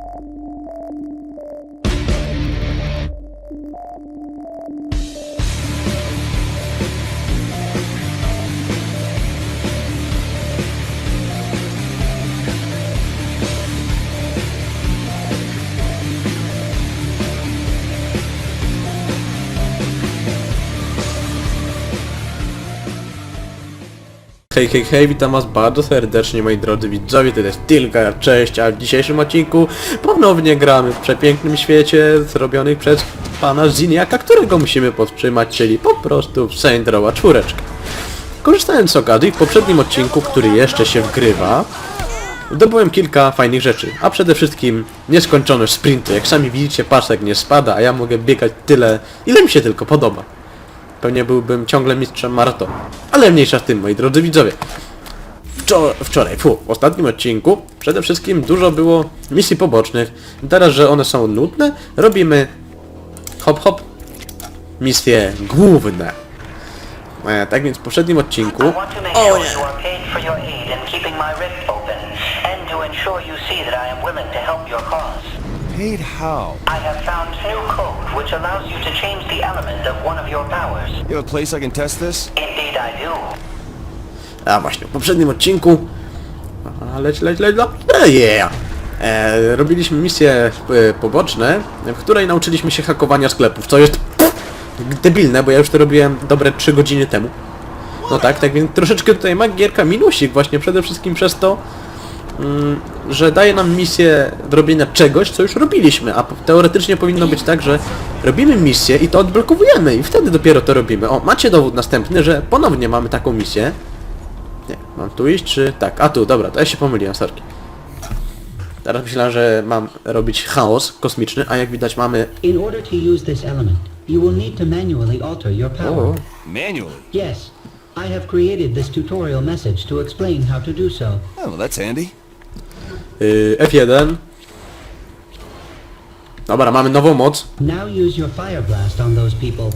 you. Hej, hej, hej, witam was bardzo serdecznie moi drodzy widzowie, to jest Tilka, cześć, a w dzisiejszym odcinku ponownie gramy w przepięknym świecie zrobionych przez pana Ziniaka, którego musimy podtrzymać, czyli po prostu w Saint Rowa czwóreczkę. Korzystając z okazji, w poprzednim odcinku, który jeszcze się wgrywa, zdobyłem kilka fajnych rzeczy, a przede wszystkim nieskończone sprinty. Jak sami widzicie, pasek nie spada, a ja mogę biegać tyle, ile mi się tylko podoba. Pewnie byłbym ciągle mistrzem maratonu. Ale mniejsza z tym, moi drodzy widzowie. Wczor wczoraj, fu, w ostatnim odcinku przede wszystkim dużo było misji pobocznych. Teraz, że one są nudne, robimy hop hop misje główne. E, tak więc w poprzednim odcinku... Want Paid how? I have found new code which allows you to change the element of one of your powers. You have a place I can test this? Indeed I do. A właśnie, w poprzednim odcinku... A, Leć, leć, leć, leć, yeah. e, Robiliśmy misje e, poboczne, w której nauczyliśmy się hakowania sklepów, co jest pff, debilne, bo ja już to robiłem dobre 3 godziny temu. No tak, tak więc troszeczkę tutaj ma gierka minusik właśnie przede wszystkim przez to, że daje nam misję robienia czegoś, co już robiliśmy, a teoretycznie powinno być tak, że robimy misję i to odblokowujemy i wtedy dopiero to robimy. O, macie dowód następny, że ponownie mamy taką misję. Nie, mam tu iść, czy... Tak, a tu, dobra, to ja się pomyliłem, sorki. Teraz myślałem, że mam robić chaos kosmiczny, a jak widać mamy... In order to use this element, you will need to manually alter your power. O, Manually? Yes, I have created this tutorial message to explain how to do so. Oh, well, that's handy. Yy, F1. Dobra, mamy nową moc. Now use your fire blast on those people.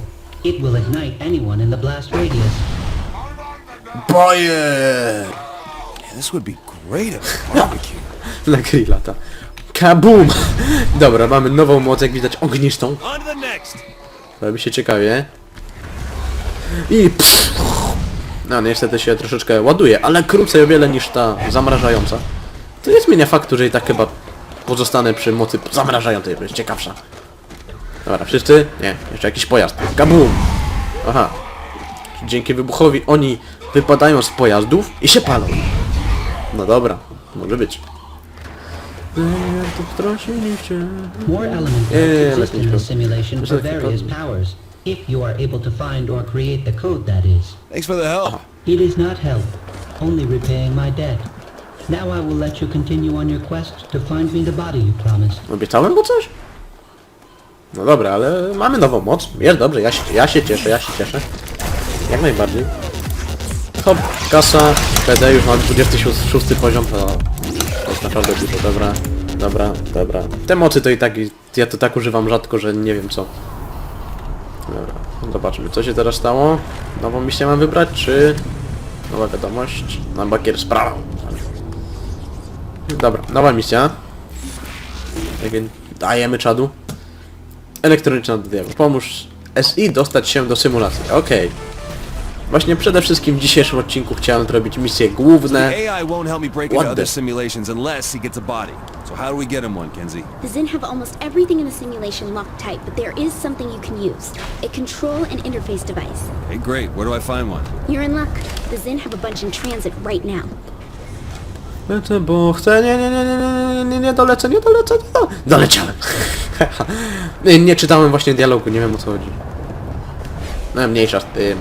It will ignite anyone in the blast radius. Boje! Yeah, this would be great at a barbecue. Na grilla, ta. Kabum! Dobra, mamy nową moc, jak widać, next! Robi się ciekawie. I pff, No niestety się troszeczkę ładuje, ale krócej o wiele niż ta zamrażająca. To nie zmienia faktu, że i tak chyba pozostanę przy mocy zamrażającej, bo jest ciekawsza. Dobra, wszyscy? Nie, jeszcze jakiś pojazd. Kabum! Aha. Dzięki wybuchowi oni wypadają z pojazdów i się palą. No dobra, może być. More elements Yeah, exist in simulation for various powers, if you are able to find or create the code that is. Thanks for the help. It is not help, only repaying my debt. Now I will let you continue on your quest to find me the body you promised. Obiecałem mu coś? No dobra, ale mamy nową moc. Jest dobrze, ja się, ja się cieszę, ja się cieszę. Jak najbardziej. Hop, kasa, PD już mam 26 poziom, to, jest naprawdę dużo, dobra, dobra, dobra. Te mocy to i tak, ja to tak używam rzadko, że nie wiem co. Dobra, zobaczmy, co się teraz stało. Nową misję mam wybrać, czy... Nowa wiadomość, na bakier sprawa. Dobra, nowa misja. Tak więc dajemy czadu. Elektroniczna diabeł. Pomóż SI dostać się do symulacji. Okej. Właśnie przede wszystkim w dzisiejszym odcinku chciałem zrobić misje główne. AI won't help me break What into other the- simulations unless he gets a body. So how do we get him one, Kenzie? The Zen have almost everything in the simulation locked tight, but there is something you can use. A control and interface device. Hey, great. Where do I find one? You're in luck. The Zen have a bunch in transit right now. Lecę, bo chcę. Nie, nie, nie, nie, nie, nie, nie, nie dolecę, nie dolecę, nie do... Doleciałem. nie, czytałem właśnie dialogu, nie wiem o co chodzi. No mniejsza z tym.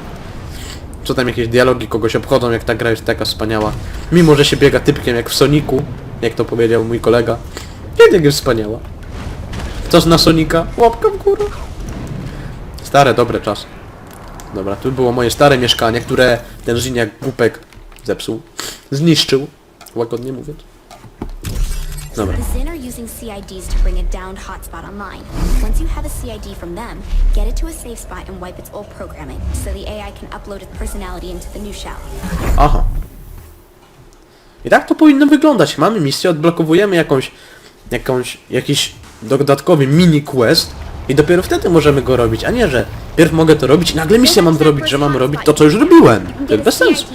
Co tam jakieś dialogi kogoś obchodzą, jak ta gra jest taka wspaniała. Mimo, że się biega typkiem jak w Soniku, jak to powiedział mój kolega. Jednak jest wspaniała. Co na Sonika? Łapka w górę. Stare, dobre czasy. Dobra, tu było moje stare mieszkanie, które ten Żyniak głupek zepsuł. Zniszczył. Łagodnie mówiąc. Dobra. The Zen are using CIDs to bring a downed hotspot online. Once you have a CID from them, get it to a safe spot and wipe its old programming, so the AI can upload its personality into the new shell. Aha. I tak to powinno wyglądać. Mamy misję, odblokowujemy jakąś jakąś, jakiś dodatkowy mini quest i dopiero wtedy możemy go robić, a nie, że pierw mogę to robić i nagle misję mam zrobić, że mam robić to, co już robiłem. To bez sensu.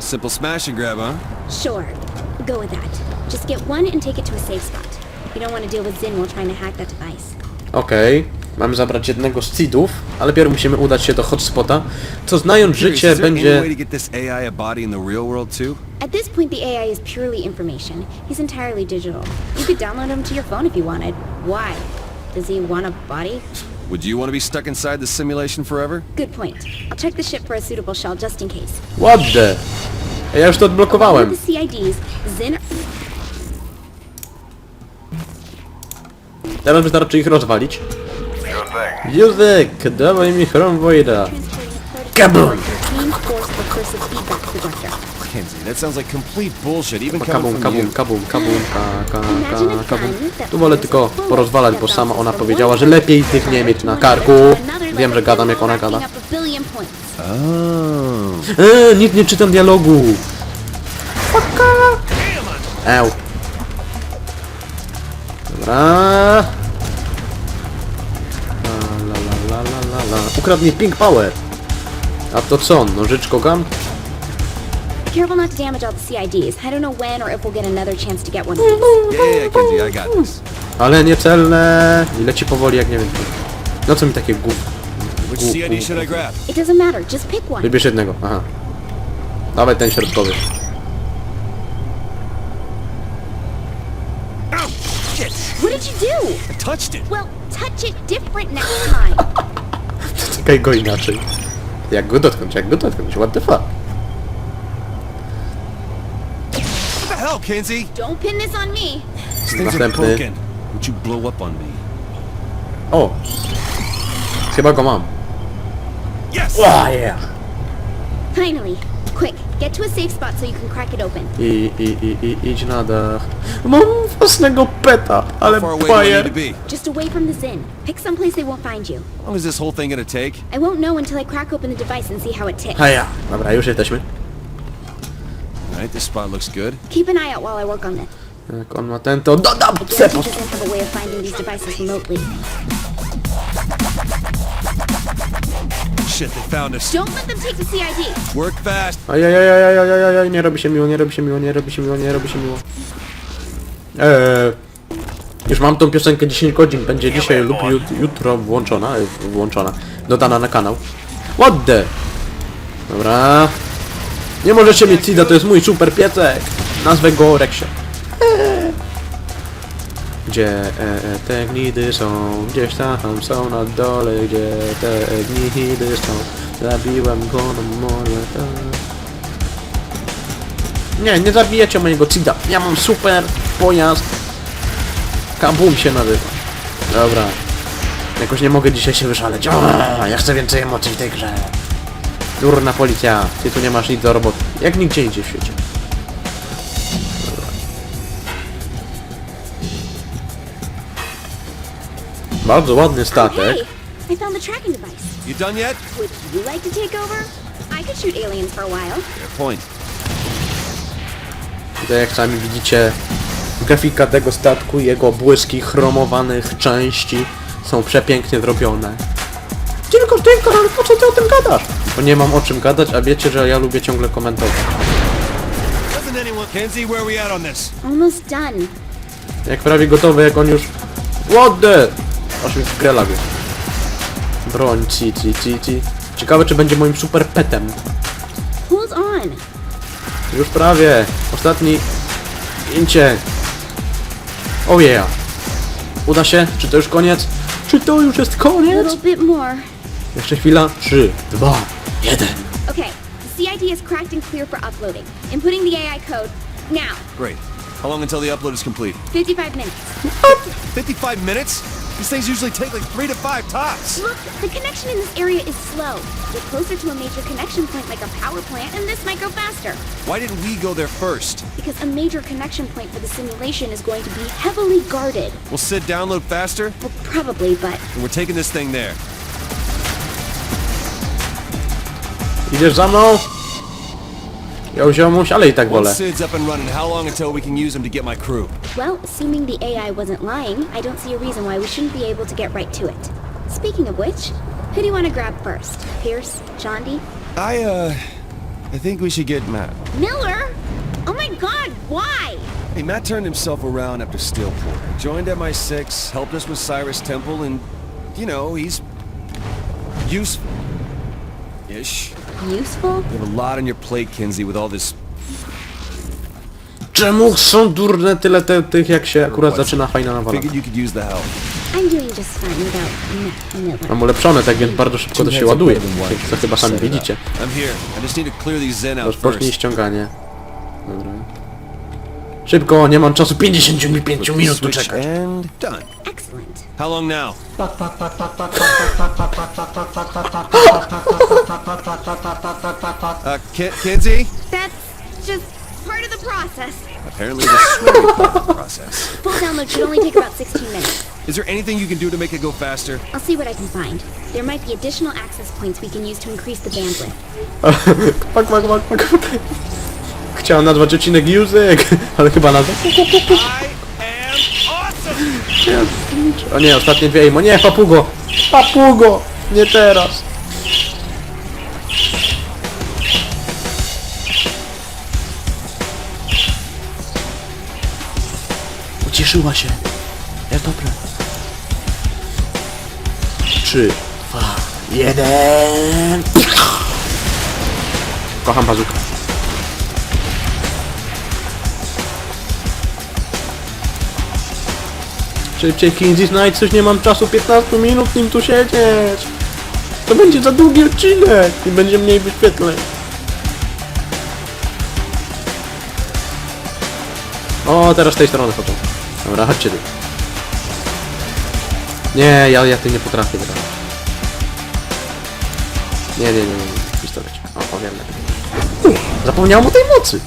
Simple smash and grab, huh? Sure. Go with that. Just get one and take it to a safe spot. You don't want to deal with Zin while trying to hack that device. Okej, mamy zabrać jednego z seedów, ale pierw musimy udać się do hotspota, co znając życie is there any będzie... way to get this AI a body in the real world too? At this point, the AI is purely information. He's entirely digital. You could download him to your phone if you wanted. Why? Does he want a body? Would you want to be stuck inside the simulation forever? Good point. I'll check the ship for a suitable shell just in case. What the? Ja już to odblokowałem. The CIDs, Teraz wystarczy ich rozwalić. Józek, dawaj mi projector. Kenzie, that sounds like complete bullshit, even coming Kabum, from kabum, you. kabum, kabum, ka, ka, kabum. Tu wolę tylko porozwalać, bo sama ona powiedziała, że lepiej tych nie mieć na karku. Wiem, że gadam jak ona gada. Eee, nikt nie czytam dialogu. Faka. Eł. Dobra. La, la, la, la, la, la, mi Pink Power. A to co, nożyczko gun? Be careful not to damage all the CIDs. I don't know when or if we'll get another chance to get one of these. Yeah, yeah, Kenzie, I got this. Ale niecelne. I leci powoli jak nie wiem. No co mi takie gów. Which Ooh, CID ooh. should I grab? It doesn't matter. Just pick one. Wybierz jednego, aha. Dawaj ten środkowy. What did you do? I touched it. Well, touch it different next time. Czekaj go inaczej. Jak go dotknąć, jak go dotknąć, what the fuck? What the hell, Kenzie? Don't pin this on me. These things are Następny. broken. Would you blow up on me? O! Chyba go mam. Yes! Oh, yeah. Finally. Quick, get to a safe spot so you can crack it open. I, i, i, i idź na dach. Mam własnego peta, ale How far away do need to bajer. be? Just away from the Zin. Pick someplace they won't find you. How long is this whole thing gonna take? I won't know until I crack open the device and see how it ticks. Haja. Dobra, już jesteśmy. Alright, this spot looks good. Keep an eye out while I work on it. Jak on ma ten, to dodam I Shit, they found us. Don't let them take the CID. Work fast. Ajajajajajajajaj, nie robi się miło, nie robi się miło, nie robi się miło, nie robi się miło. Eee, już mam tą piosenkę 10 godzin, będzie dzisiaj lub jut- jutro włączona, e, włączona, dodana na kanał. What the? Dobra. Nie możecie mieć Cida, to jest mój super piecek. Nazwę go. Gdzie e, e, te gnidy są? Gdzieś tam są na dole, gdzie te gnidy są? Zabiłem go na mole. tak. Nie, nie zabijecie mojego Cida. Ja mam super pojazd. Kabum się nazywa. Dobra. Jakoś nie mogę dzisiaj się wyszaleć. Ja chcę więcej emocji w tej grze. Durna policja. Ty tu nie masz nic do roboty. Jak nigdzie indziej w świecie. Bardzo ładny statek. Hey, I found the tracking device. You done yet? Would you like to take over? I could shoot aliens for a while. Fair point. Tutaj jak sami widzicie grafika tego statku i jego błyski chromowanych części są przepięknie zrobione. Tylko, tylko, ale po co ty o tym gadasz? Bo nie mam o czym gadać, a wiecie, że ja lubię ciągle komentować. Doesn't anyone... Kenzie, where are we at on this? Almost done. Jak prawie gotowy, jak on już... What the? Aż mi w grę laguje. Broń, ci, ci, ci, ci. Ciekawe, czy będzie moim super petem. Hold on. Już prawie. Ostatni... Incie. Oh yeah. Uda się? Czy to już koniec? Czy to już jest A koniec? little bit more. Jeszcze chwila. Trzy, dwa, jeden. Okay, the CID is cracked and clear for uploading. Inputting the AI code now. Great. How long until the upload is complete? 55 minutes. 55 minutes? These things usually take like three to five tops. Look, the connection in this area is slow. Get closer to a major connection point like a power plant and this might go faster. Why didn't we go there first? Because a major connection point for the simulation is going to be heavily guarded. Will Sid download faster? Well, probably, but And we're taking this thing there. You Idziesz za mną? Yo, ziomuś, ale i tak wolę. Once Sid's up and running, how long until we can use him to get my crew? Well, assuming the AI wasn't lying, I don't see a reason why we shouldn't be able to get right to it. Speaking of which, who do you want to grab first? Pierce? Jondi? I, uh, I think we should get Matt. Miller? Oh my god, why? Hey, Matt turned himself around after Steelport. Joined MI6, helped us with Cyrus Temple, and, you know, he's useful. Ish. Useful? You have a lot on your plate, Kinsey, with all this Czemu są durne tyle te, tych, jak się akurat zaczyna fajna nawala? Figured you could use the help. I'm doing just fine without Matt Miller. Mam ulepszone, tak więc bardzo szybko to się ładuje. Jak to chyba sami widzicie. I'm here. I just need to clear these Zen out Rozpocznij first. ściąganie. Dobra. Szybko, nie mam czasu 55 minut tu Switch czekać. and done. Excellent. How long now? uh, Ken- Kinsey? That's just part of the process. Apparently the slowly part of the process. Full download should only take about 16 minutes. Is there anything you can do to make it go faster? I'll see what I can find. There might be additional access points we can use to increase the bandwidth. Pak, pak, pak, pak. Chciałem nazwać odcinek Music, ale chyba nazwać... O nie, ostatnie dwie imo. Nie, papugo! Papugo! Nie teraz! Ucieszyła się. Jest dobrze. Trzy, dwa, jeden. Kocham bazukę. Szybciej Kinsey znajdź coś, nie mam czasu 15 minut nim tu siedzieć. To będzie za długi odcinek i będzie mniej wyświetleń. O, teraz z tej strony chodzą. Dobra, chodźcie tu. Nie, ja, ja tym nie potrafię wydawać. Nie, nie, nie, nie, pistolet. O, o wiem lepiej. Zapomniałem o tej mocy.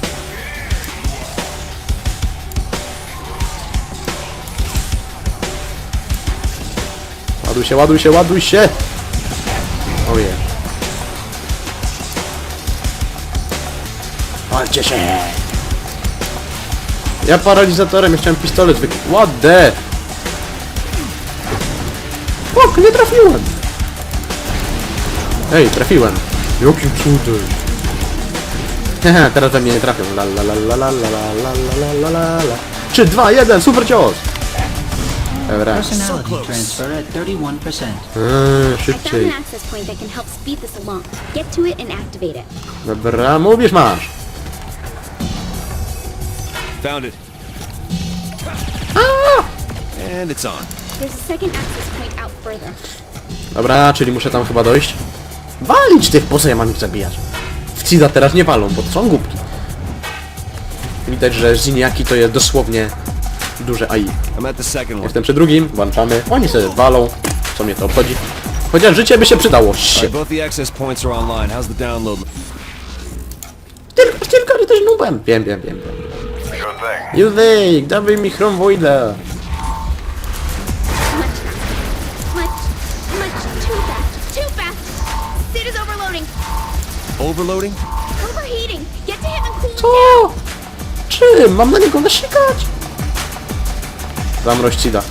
Ładuj się, ładuj się, ładuj się! Oje. Walcie się! Ja paralizatorem, ja chciałem pistolet wy... What the? Ok, nie trafiłem! Ej, trafiłem. Jakim cudem? Hehe, teraz we mnie nie trafią. La la la la la la la la la la la la 3, 2, 1, super cios! Dobra. Personality transfer at 31%. Eee, I found szybciej. an access point that can help speed this along. Get to it and activate it. Dobra, mówisz masz. Found it. And it's on. There's a second access point out further. Dobra, czyli muszę tam chyba dojść. Walić tych, po co ja mam ich zabijać? W Cida teraz nie walą, bo to są głupki. Widać, że Ziniaki to jest dosłownie duże AI. Jestem przy drugim, włączamy. Oni sobie walą, co mnie to obchodzi. Chociaż życie by się przydało. Shit. Tylko, tylko, ale też nubem. Wiem, wiem, wiem. wiem. Dawaj mi chrom Overloading? Overheating. Get to him and Co? Czym? Mam na niego nasikać? Zamroź Cida.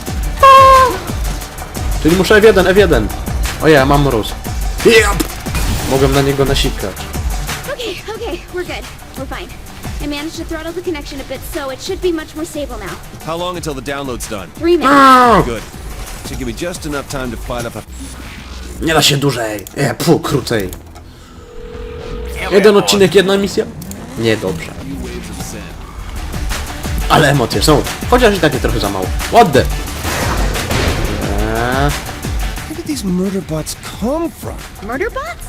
Czyli muszę F1, F1. O ja, mam mróz. Yep. Mogłem na niego nasikać. Okay, okay, we're good. We're fine. I managed to throttle the connection a bit, so it should be much more stable now. How long until the download's done? Three minutes. Good. Should give me just enough time to fight up a... Nie da się dłużej. E, pu, krócej. Jeden odcinek, jedna misja? Nie, dobrze. Ale emocje są. Chociaż i takie trochę za mało. What the? Eee, Where did these murder bots come from? Murder bots?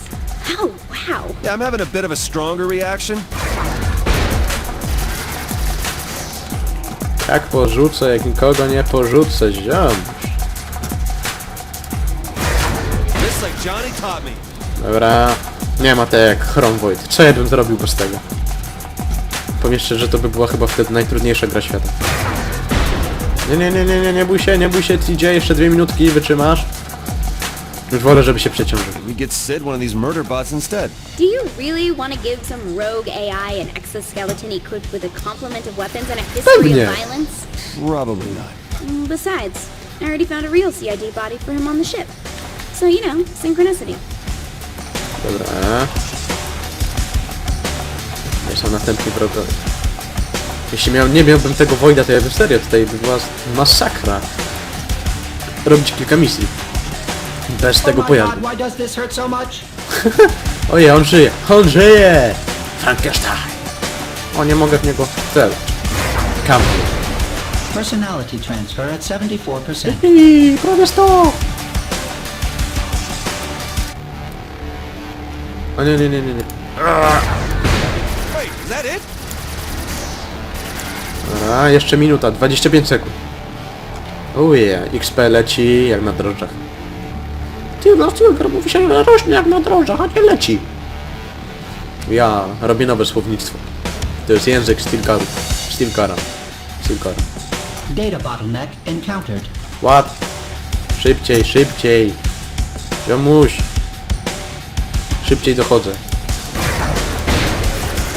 Oh, wow. Yeah, I'm having a bit of a stronger reaction. jak porzucę, jak nikogo nie porzucę, ziom. Dobra. Nie ma tak jak Chrome Void. Co ja bym zrobił bez tego? Powiem jeszcze, że to by była chyba wtedy najtrudniejsza gra świata. Nie, nie, nie, nie, nie, nie bój się, nie bój się, TJ, jeszcze dwie minutki, wytrzymasz. Już wolę, żeby się przeciążył. We get Sid one of these murder bots instead. Do you really want to give some rogue AI an exoskeleton equipped with a complement of weapons and a history Pewnie. of violence? Probably not. Mm, Besides, I already found a real CID body for him on the ship. So, you know, synchronicity. Dobra. Gdzie są następni wrogowie? Jeśli miał, nie miałbym tego Wojda, to ja bym serio tutaj by była masakra. Robić kilka misji. Bez tego pojazdu. Ojej, on żyje! On żyje! Frankenstein! O, nie mogę w niego celać. Kampię. Personality transfer at 74%. I prawie 100! O nie, nie, nie, nie, nie. Dobra, jeszcze minuta, 25 sekund. Uje, XP leci jak na drożdżach. Tilgar, Tilgar, mówi się, że rośnie jak na drożdżach, a nie leci. Ja robię nowe słownictwo. To jest język Stilgaru. Stilgara. Stilgara. Data bottleneck encountered. Ład. Szybciej, szybciej. Jomuś. Szybciej dochodzę.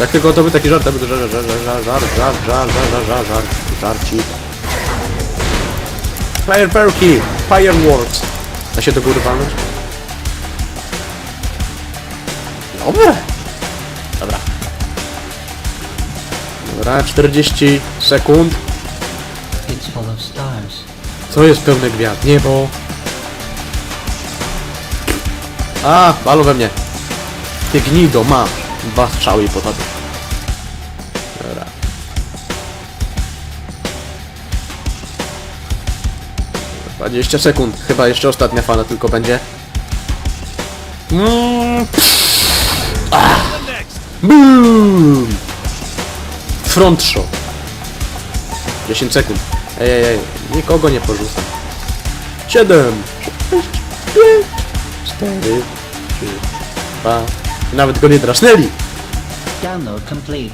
Jak tylko to był taki żart, to był żart, żart, żart, żart, żart, żart, żart, żart, żart, żart, żarcik. Fireworki! Fireworks! Da się do góry walnąć? Dobre! Dobra. Dobra, 40 sekund. Co jest pełne gwiazd? Niebo. A, balą we mnie. Ty gnido, masz. Dwa strzały po tobie. Dobra. Dwadzieścia sekund. Chyba jeszcze ostatnia fala tylko będzie. Mm. Ah. Boom! Front shot. 10 sekund. Ej, ej, ej, nikogo nie porzucam. 7, 6, 5, 4, 3, 2. Nawet go nie drasnęli. Download complete.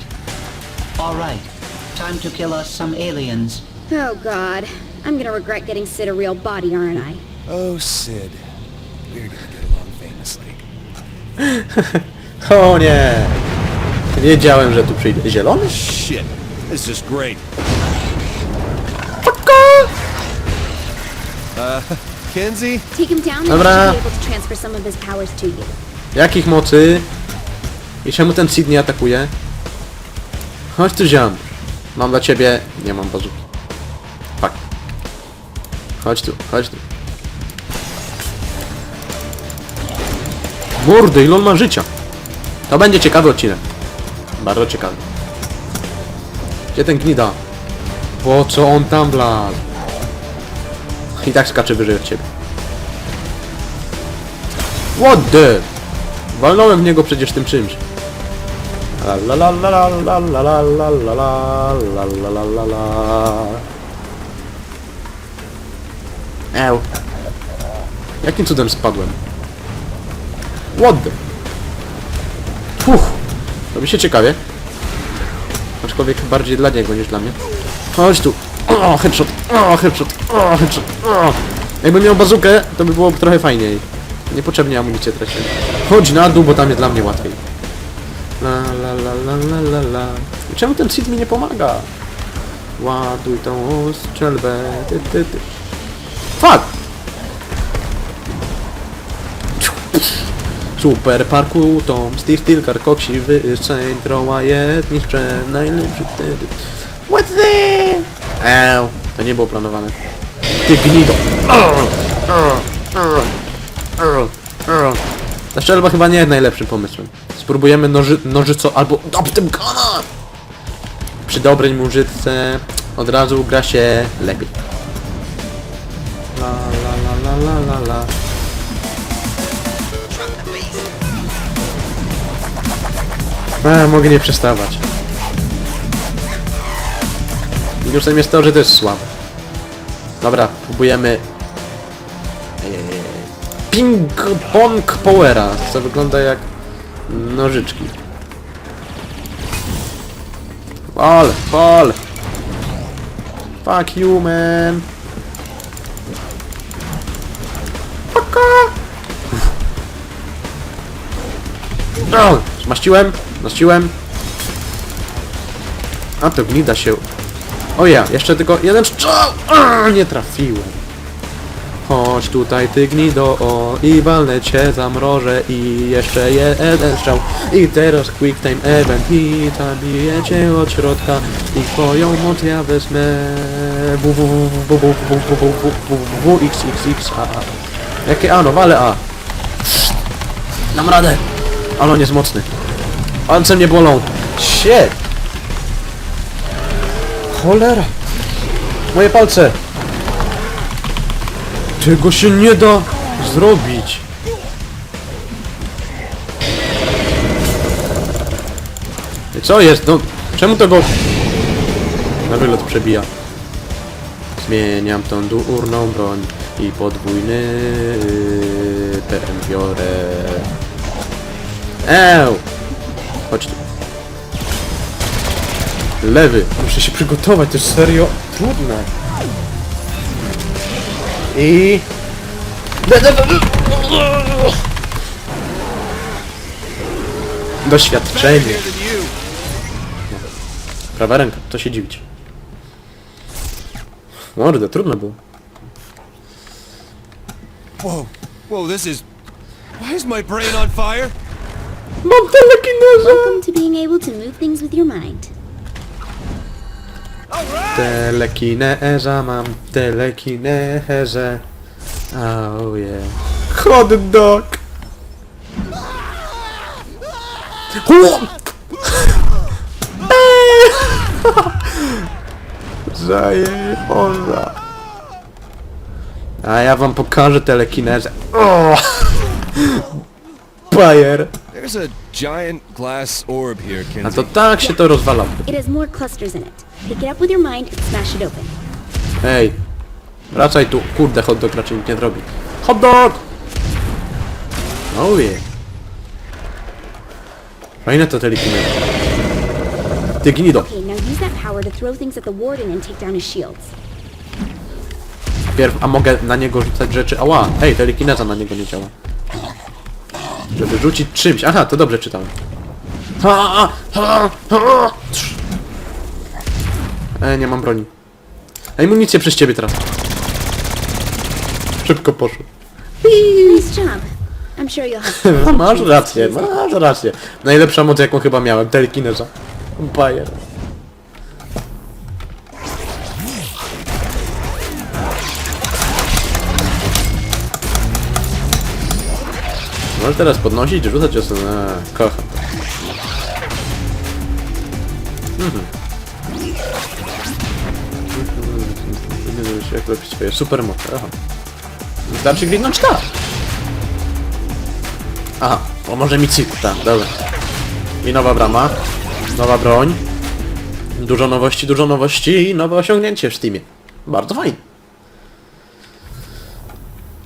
Alright, time to kill us some aliens. Oh, God. I'm gonna regret getting Sid a real body, aren't I? Oh, Sid. We're gonna get along famously. O nie! Wiedziałem, że tu przyjdzie. Zielony? Shit. This is just great. Uh, Kenzie? Take him down and he Dobra. should be able to transfer some of his powers to you. Jakich mocy? I czemu ten Sid nie atakuje? Chodź tu ziom. Mam dla ciebie... Nie mam bazuki. Fuck. Chodź tu, chodź tu. Mordy, ile on ma życia? To będzie ciekawy odcinek. Bardzo ciekawy. Gdzie ten gnida? Po co on tam wlazł? I tak skacze wyżej od ciebie. What the? Walnąłem w niego przecież tym czymś. La la la la la la la la la la la la la la la Eł. Jakim cudem spadłem? What the? Fuh. Robi się ciekawie. Aczkolwiek bardziej dla niego niż dla mnie. Chodź tu. O, headshot. O, headshot. O, headshot. O. Jakbym miał bazukę, to by było trochę fajniej. Niepotrzebnie amunicję tracić. Chodź na dół, bo tam jest dla mnie łatwiej. La la la la la la la. Czemu ten Sid mi nie pomaga? Ładuj tą strzelbę. Ty, ty, ty. Fuck! Super parku Tom Steve Stilgar koksiwy Saint Rowajet niszcze najlepszy wtedy What's this? Eł, to nie było planowane Ty gnido Ta strzelba chyba nie jest najlepszym pomysłem Spróbujemy noży, nożyco albo optym kana Przy dobrej mużyce od razu gra się lepiej La la la la la la la. A, mogę nie przestawać. Minusem jest to, że to jest słabe. Dobra, próbujemy ping-pong powera, co wygląda jak nożyczki. Pal, pal! Fuck you, man! Paka! No! Zmaściłem, zmaściłem. A to gnida się. O ja, jeszcze tylko jeden strzał! Nie trafiłem. Chodź tutaj ty gnido o, i walnę cię zamrożę i jeszcze jeden strzał I teraz quick time event i zabiję cię od środka I twoją moc ja wezmę WXXXA Jakie A no wale A Dam radę Ale on jest mocny Palce mnie bolą Shit Cholera Moje palce tego się nie da zrobić. Co jest? No, czemu to go na wylot przebija? Zmieniam tą durną broń i podwójny PM biorę. Eł! Chodź tu. Lewy. Muszę się przygotować, to jest serio trudne. I... Doświadczenie. Prawa ręka, to się dziwić. Mordę, trudno było. Whoa, whoa, this is... Why is my brain on fire? Mam telekinezę! Welcome to being able to move things with your mind. Telekineza mam, telekinezę. Oh yeah. Hot dog! Zajechoza. A ja wam pokażę telekinezę. O! Bajer. There's a giant glass orb here, A to tak się to rozwala. It has more clusters in it. Pick it up with your mind and smash it open. Ej, wracaj tu. Kurde, hot dog raczej nikt nie zrobi. Hot dog! Oh yeah. Fajne to telekineza. Ty gnido. Okay, now use that power to throw things at the warden and take down his shields. Pierw, a mogę na niego rzucać rzeczy. Ała, ej, telekineza na niego nie działa. Żeby rzucić czymś. Aha, to dobrze czytałem. Ha, ha, ha. Trz. Ej, nie mam broni. Ej, municję przez ciebie teraz. Szybko poszło. Nice job. I'm sure you'll have fun masz rację, masz rację. Najlepsza moc jaką chyba miałem, telekineza. Bajer. Możesz teraz podnosić rzucać osę. Eee, kocham to. Jak lepiej swoje super moce, aha. Wystarczy gwizdnąć tak. Aha, pomoże mi tak, dobra. I nowa brama, nowa broń, dużo nowości, dużo nowości i nowe osiągnięcie w Steamie. Bardzo fajnie.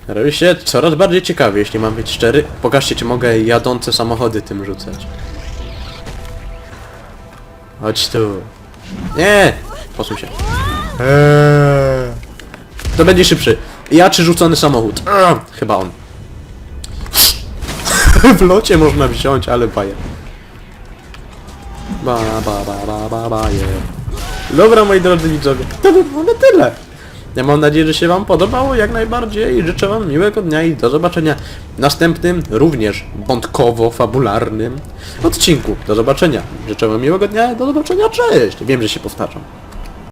Robi się coraz bardziej ciekawie, jeśli mam być szczery. Pokażcie, czy mogę jadące samochody tym rzucać. Chodź tu. Nie! Posuń się. Eee. To będzie szybszy. Ja czy rzucony samochód? Chyba on. w locie można wziąć, ale bajer. Ba, ba, ba, ba, ba, bajer. Dobra, moi drodzy widzowie, to by było na tyle. Ja mam nadzieję, że się wam podobało jak najbardziej życzę wam miłego dnia i do zobaczenia w następnym, również wątkowo-fabularnym odcinku. Do zobaczenia. Życzę wam miłego dnia, do zobaczenia, cześć! Wiem, że się powtarzam.